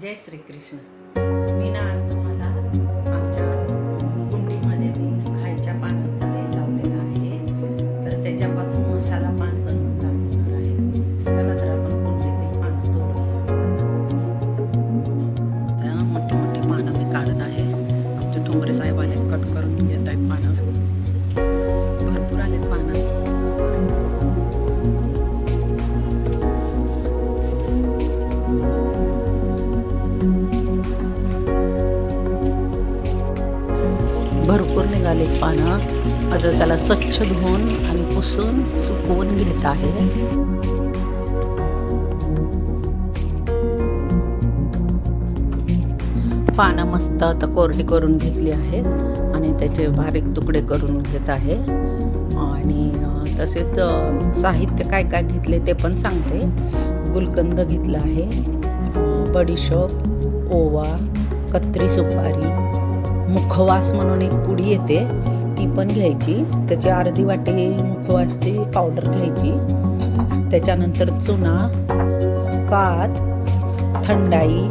जय श्री कृष्ण मी ना भरपूर निघाले पानं. आता त्याला स्वच्छ धुवून आणि पुसून सुकवून घेत आहे. पानं मस्त आता कोरडी करून घेतली आहेत आणि त्याचे बारीक तुकडे करून घेत आहे. आणि तसेच साहित्य काय काय घेतले ते पण सांगते. गुलकंद घेतला आहे. बडीशॉप बडीशोप ओवा कत्री सुपारी मुखवास म्हणून एक पुडी येते ती पण घ्यायची. त्याची अर्धी वाटी मुखवासची पावडर घ्यायची. त्याच्यानंतर चुना कात थंडाई.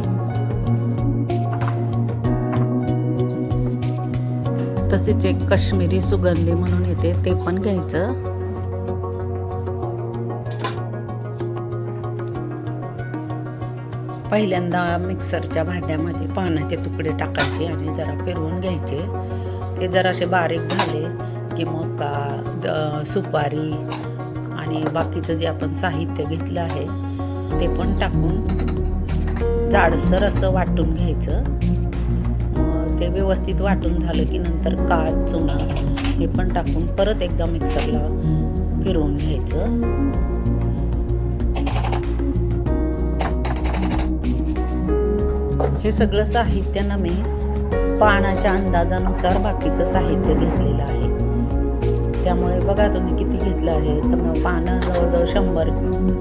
तसेच एक कश्मीरी सुगंधी म्हणून येते ते पण घ्यायचं. पहिल्यांदा मिक्सरच्या भांड्यामध्ये पानाचे तुकडे टाकायचे आणि जरा फिरवून घ्यायचे. ते जरासे बारीक झाले की मग का द- सुपारी आणि बाकीचं जे आपण साहित्य घेतलं आहे ते पण टाकून जाडसर असं वाटून घ्यायचं. ते व्यवस्थित वाटून झालं की नंतर काच चुना हे पण टाकून परत एकदा मिक्सरला फिरवून घ्यायचं. हे सगळं साहित्य ना मी पानाच्या अंदाजानुसार बाकीचं साहित्य घेतलेलं आहे. त्यामुळे बघा तुम्ही किती घेतलं आहे. समजा पानं जवळजवळ शंभर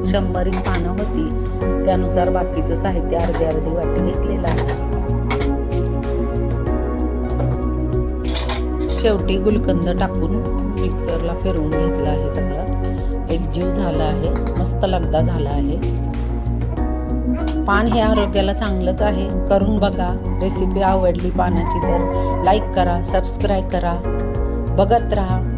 शंभर एक पानं होती. त्यानुसार बाकीचं साहित्य अर्धी अर्धी वाटी घेतलेलं आहे. शेवटी गुलकंद टाकून मिक्सरला फिरवून घेतलं आहे सगळं. एक जीव झाला आहे मस्त लगदा झाला आहे. पान हे आरोग्याला चांगलंच आहे. करून बघा. रेसिपी आवडली पानाची तर लाईक करा सबस्क्राईब करा. बघत राहा.